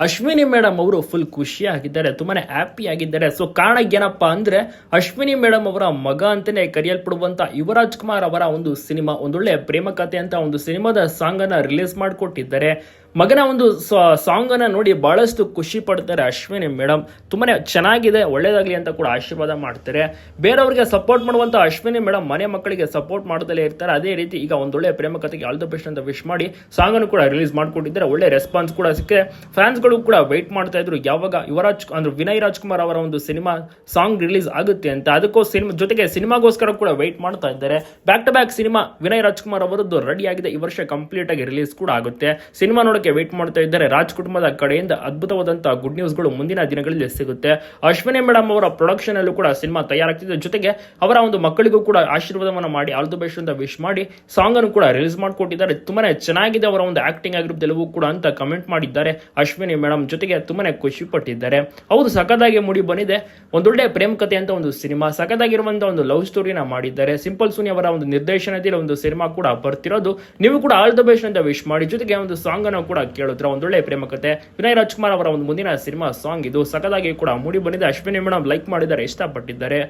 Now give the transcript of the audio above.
Ashwini madam ಅವರು full ಖುಷಿಯಾಗಿದ್ದಾರೆ, ತುಂಬಾನೇ ಹ್ಯಾಪಿ ಆಗಿದ್ದಾರೆ. ಸೊ ಕಾರಣ ಏನಪ್ಪಾ ಅಂದ್ರೆ, ಅಶ್ವಿನಿ ಮೇಡಮ್ ಅವರ ಮಗ ಅಂತಾನೆ ಕರೆಯಲ್ಪಡುವಂತ ಯುವರಾಜ್ ಕುಮಾರ್ ಅವರ ಒಂದು ಸಿನಿಮಾ, ಒಂದೊಳ್ಳೆ ಪ್ರೇಮ ಕಥೆ ಅಂತ ಒಂದು ಸಿನಿಮಾದ ಸಾಂಗ್ ಅನ್ನ ರಿಲೀಸ್ ಮಾಡಿಕೊಟ್ಟಿದ್ದಾರೆ. ಮಗನ ಒಂದು ಸಾಂಗ್ ಅನ್ನ ನೋಡಿ ಬಹಳಷ್ಟು ಖುಷಿ ಪಡ್ತಾರೆ ಅಶ್ವಿನಿ ಮೇಡಮ್ ತುಂಬಾನೇ ಚೆನ್ನಾಗಿದೆ, ಒಳ್ಳೇದಾಗ್ಲಿ ಅಂತ ಕೂಡ ಆಶೀರ್ವಾದ ಮಾಡ್ತಾರೆ. ಬೇರೆಯವರಿಗೆ ಸಪೋರ್ಟ್ ಮಾಡುವಂತ ಅಶ್ವಿನಿ ಮೇಡಮ್ ಮನೆ ಮಕ್ಕಳಿಗೆ ಸಪೋರ್ಟ್ ಮಾಡ್ತಲೇ ಇರ್ತಾರೆ. ಅದೇ ರೀತಿ ಈಗ ಒಂದೊಳ್ಳೆ ಪ್ರೇಮ ಕಥೆಗೆ ಆಲ್ ದ ಬೆಸ್ಟ್ ಅಂತ ವಿಶ್ ಮಾಡಿ ಸಾಂಗ್ ಅನ್ನು ಕೂಡ ರಿಲೀಸ್ ಮಾಡ್ಕೊಟ್ಟಿದ್ದಾರೆ. ಒಳ್ಳೆ ರೆಸ್ಪಾನ್ಸ್ ಕೂಡ ಸಿಕ್ಕಿದೆ. ಫ್ಯಾನ್ಸ್ಗಳು ಕೂಡ ವೆಯ್ಟ್ ಮಾಡ್ತಾ ಇದ್ರು. ಯಾವಾಗ ಯುವರಾಜ್, ಅಂದ್ರೆ ವಿನಯ್ ರಾಜ್ಕುಮಾರ್ ಅವರ ಒಂದು ಸಿನಿಮಾ ಸಾಂಗ್ ರಿಲೀಸ್ ಆಗುತ್ತೆ ಅಂತ. ಅದಕ್ಕೂ ಸಿನಿಮಾ, ಜೊತೆಗೆ ಸಿನಿಮಾಗೋಸ್ಕರ ಕೂಡ ವೆಯ್ಟ್ ಮಾಡ್ತಾ ಇದ್ದಾರೆ. Back to back cinema Vinay Rajkumar ಅವರದ್ದು ರೆಡಿ ಆಗಿದೆ. ಈ ವರ್ಷ ಕಂಪ್ಲೀಟ್ ಆಗಿ ರಿಲೀಸ್ ಕೂಡ ಆಗುತ್ತೆ. ಸಿನಿಮಾ ನೋಡಕ್ಕೆ ವೇಟ್ ಮಾಡ್ತಾ ಇದ್ದಾರೆ. ರಾಜ್ ಕುಟುಂಬದ ಕಡೆಯಿಂದ ಅದ್ಭುತವಾದಂತಹ ಗುಡ್ ನ್ಯೂಸ್ಗಳು ಮುಂದಿನ ದಿನಗಳಲ್ಲಿ ಸಿಗುತ್ತೆ. ಅಶ್ವಿನಿ ಮೇಡಮ್ ಅವರ ಪ್ರೊಡಕ್ಷನ್ ಅಲ್ಲೂ ಕೂಡ ಸಿನಿಮಾ ತಯಾರಾಗ್ತಿದೆ. ಜೊತೆಗೆ ಅವರ ಒಂದು ಮಕ್ಕಳಿಗೂ ಕೂಡ ಆಶೀರ್ವಾದವನ್ನು ಮಾಡಿ ಆಲ್ ದಿ ಬೆಸ್ಟ್ ಅಂತ ವಿಶ್ ಮಾಡಿ ಸಾಂಗ್ ಅನ್ನು ಕೂಡ ರಿಲೀಸ್ ಮಾಡಿಕೊಟ್ಟಿದ್ದಾರೆ. ತುಂಬಾನೇ ಚೆನ್ನಾಗಿದೆ ಅವರ ಒಂದು ಆಕ್ಟಿಂಗ್ ಆಗಿರುತ್ತೆ ಎಲ್ಲವೂ ಕೂಡ ಅಂತ ಕಮೆಂಟ್ ಮಾಡಿದ್ದಾರೆ ಅಶ್ವಿನಿ ಮೇಡಮ್ ಜೊತೆಗೆ ತುಂಬಾನೇ ಖುಷಿ ಪಟ್ಟಿದ್ದಾರೆ ಹೌದು, ಸಖತ್ತಾಗಿ ಮುಡಿ ಬಂದಿದೆ. ಒಂದೊಳ್ಳೆ ಪ್ರೇಮ ಕಥೆ ಅಂತ ಒಂದು ಸಿನಿಮಾ ಸಖತ್ತಾಗಿರುವಂತಹ ಒಂದು ಲವ್ ಸ್ಟೋರಿನ ಮಾಡಿದ್ದಾರೆ. ಸಿಂಪಲ್ ಸುನಿ ಅವರ ಒಂದು ನಿರ್ದೇಶನದಲ್ಲಿ ಒಂದು ಸಿನಿಮಾ ಕೂಡ ಬರ್ತಿರೋದು. ನೀವು ಕೂಡ ಆಲ್ ದ ಬೆಸ್ಟ್ ಅಂತ ವಿಶ್ ಮಾಡಿ, ಜೊತೆಗೆ ಒಂದು ಸಾಂಗ್ ಅನ್ನು ಕೂಡ ಕೇಳಿದ್ರೆ ಒಂದೊಳ್ಳೆ ಪ್ರೇಮ ಕತೆ. ವಿನಯ್ ರಾಜ್ಕುಮಾರ್ ಅವರ ಒಂದು ಮುಂದಿನ ಸಿನಿಮಾ ಸಾಂಗ್ ಇದು. ಸಕದಾಗಿ ಕೂಡ ಮೂಡಿ ಬಂದಿದೆ. ಅಶ್ವಿನಿ ಮೇಡಮ್ ಲೈಕ್ ಮಾಡಿದ್ದಾರೆ, ಇಷ್ಟಪಟ್ಟಿದ್ದಾರೆ.